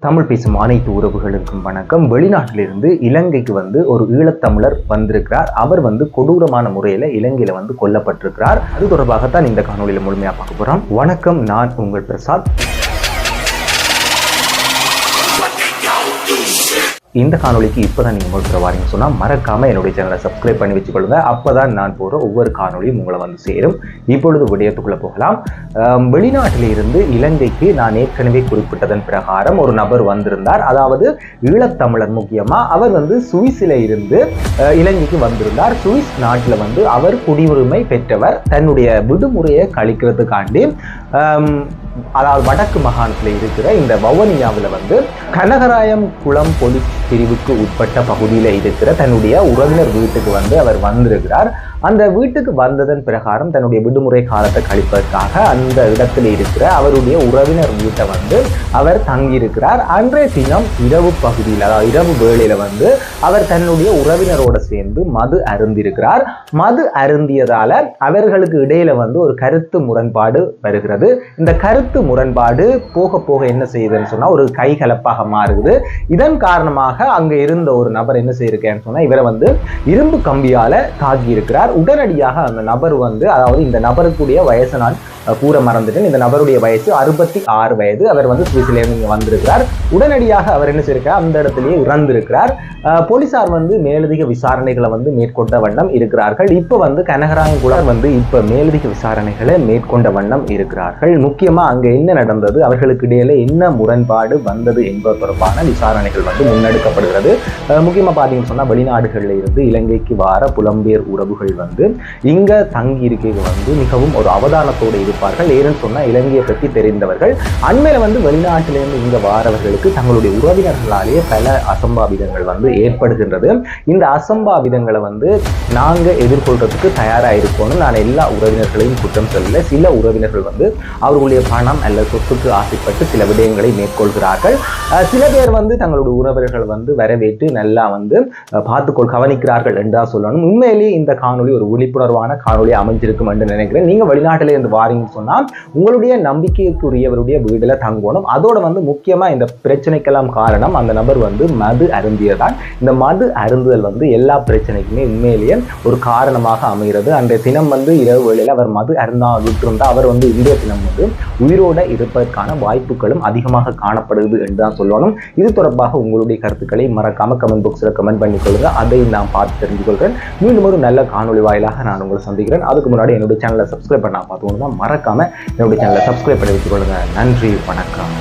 தமிழ் பேசும் அனைத்து உறவுகளுக்கும் வணக்கம். வெளிநாட்டிலிருந்து இலங்கைக்கு வந்து ஒரு ஈழத்தமிழர் வந்திருக்கிறார். அவர் வந்து கொடூரமான முறையில் இலங்கையில் வந்து கொல்லப்பட்டிருக்கிறார். அது தொடர்பாகத்தான் இந்த காணொலியில் முழுமையாக பார்க்க போகிறோம் வணக்கம் நான் உங்கள் பிரசாத் இந்த காணொலிக்கு இப்போதான் நீங்கள் முழுக்க வாரீங்க சொன்னால் மறக்காமல் என்னுடைய சேனலை சப்ஸ்கிரைப் பண்ணி வச்சுக்கொள்ளுங்க. அப்போ தான் நான் போகிற ஒவ்வொரு காணொலியும் உங்களை வந்து சேரும். இப்பொழுது விடயத்துக்குள்ளே போகலாம். வெளிநாட்டிலிருந்து வெளிநாட்டில் இருந்து இலங்கைக்கு நான் ஏற்கனவே குறிப்பிட்டதன் பிரகாரம் ஒரு நபர் வந்திருந்தார். அதாவது ஈழத்தமிழர் முக்கியமாக அவர் வந்து சுவிஸில் இருந்து இலங்கைக்கு வந்திருந்தார். சுவிஸ் நாட்டில் வந்து அவர் குடியுரிமை பெற்றவர். தன்னுடைய விடுமுறையை கழிக்கிறதுக்காண்டி அதாவது வடக்கு மாகாணத்தில் இருக்கிற இந்த வவுனியாவில் வந்து கனகராயம் குளம் போலீஸ் பிரிவுக்கு உட்பட்ட பகுதியில் இருக்கிற தன்னுடைய உறவினர் வீட்டுக்கு வந்து அவர் வந்திருக்கிறார். அந்த வீட்டுக்கு வந்ததன் பிரகாரம் தன்னுடைய விடுமுறை காலத்தை கழிப்பதற்காக அந்த இடத்தில் இருக்கிற அவருடைய உறவினர் வீட்டை வந்து அவர் தங்கியிருக்கிறார். அன்றைய தினம் இரவு பகுதியில் அதாவது இரவு வேளையில் வந்து அவர் தன்னுடைய உறவினரோட சேர்ந்து மது அருந்திருக்கிறார் மது அருந்தியதால அவர்களுக்கு இடையில வந்து ஒரு கருத்து முரண்பாடு வருகிறது. இந்த கருத்து முரண்பாடு போக போக என்ன செய்யுதுன்னு சொன்னா ஒரு கைகலப்பாக மாறுது. இதன் காரணமாக அங்க இருந்த ஒரு நபர் என்ன செய்யிருக்கேன்னு சொன்னா இவரை வந்து இரும்பு கம்பியால தாக்கி இருக்கிறார் உடனடியாக அந்த நபர் வந்து அதாவது இந்த நபருக்குடைய வயசு நான் கூற மறந்துட்டேன். இந்த நபருடைய வயசு அறுபத்தி ஆறு வயது. அவர் வந்து சுவிஸ்லேருந்து இங்கே வந்திருக்கிறார். உடனடியாக அவர் என்ன செய்யிருக்கார் அந்த இடத்துலேயே இறந்திருக்கிறார். போலீசார் வந்து மேலதிக விசாரணைகளை வந்து மேற்கொண்ட வண்ணம் இருக்கிறார்கள். இப்போ வந்து கனகராங்குளர் வந்து இப்போ மேலதிக விசாரணைகளை மேற்கொண்ட வண்ணம் இருக்கிறார்கள். முக்கியமாக அங்கே என்ன நடந்தது? அவர்களுக்கு இடையில என்ன முரண்பாடு வந்தது என்பது தொடர்பான விசாரணைகள் வந்து முன்னெடுக்கப்படுகிறது. முக்கியமாக பார்த்தீங்கன்னு சொன்னால் வெளிநாடுகளில் இருந்து இலங்கைக்கு வார புலம்பெயர் உறவுகள் வந்து இங்கே தங்கி இருக்கைகள் வந்து மிகவும் ஒரு அவதானத்தோடு இருப்பார்கள் ஏன்னு சொன்னால் இலங்கையை பற்றி தெரிந்தவர்கள். அண்மையில் வந்து வெளிநாட்டிலிருந்து இங்கே வாரவர்களுக்கு தங்களுடைய உறவினர்களாலேயே பல அசம்பாவிதங்கள் வந்து ஏற்படுகின்றது. இந்த அசம்பாவிதங்களை வந்து நாங்க எதிர்கொள்றதுக்கு தயாராக இருக்கணும் நான் எல்லா உறவினர்களையும் குற்றம் சொல்லல. சில உறவினர்கள் வந்து அவர்களுடைய பணம் அல்ல சொத்துக்கு ஆசைப்பட்டு சில விடயங்களை மேற்கொள்கிறார்கள். சில பேர் வந்து தங்களுடைய உறவினர்கள் வந்து வரவேற்று நல்லா வந்து பார்த்துக்கொள் கவனிக்கிறார்கள் என்றா சொல்லணும். உண்மையிலேயே இந்த காணொளி ஒரு விழிப்புணர்வான காணொலி அமைஞ்சிருக்கும் என்று நினைக்கிறேன். நீங்க வெளிநாட்டிலே இருந்து காரணம்னு சொன்னால் உங்களுடைய நம்பிக்கைக்குரியவருடைய வீடுல தங்கணும். அதோட வந்து முக்கியமா இந்த பிரச்சனைக்கெல்லாம் காரணம் அந்த நபர் வந்து மது அருந்தியதான் இந்த மது அருந்துதல் வந்து எல்லா பிரச்சனைக்குமே உண்மையிலேயே ஒரு காரணமாக அமைகிறது. அன்றைய தினம் வந்து இரவு வேளையில் அவர் மது அருந்தா விட்டிருந்தா அவர் வந்து இந்திய தினம் வந்து உயிரோட இருப்பதற்கான வாய்ப்புகளும் அதிகமாக காணப்படுது என்று தான் சொல்லணும். இது தொடர்பாக உங்களுடைய கருத்துக்களை மறக்காம கமெண்ட் பாக்ஸில் கமெண்ட் பண்ணி பண்ணிக்கொள்ளுங்க. அதை நான் பார்த்து தெரிஞ்சுக்கொள்கிறேன். மீண்டும் ஒரு நல்ல காணொளி வாயிலாக நான் உங்களை சந்திக்கிறேன். அதுக்கு முன்னாடி என்னுடைய சேனலை சப்ஸ்கிரைப் பண்ண பார்த்துக்கணும் மறக்காமல் என்னுடைய சேனலை சப்ஸ்கிரைப் பண்ணி வச்சுக்கொள்ளுங்கள் நன்றி வணக்கம்.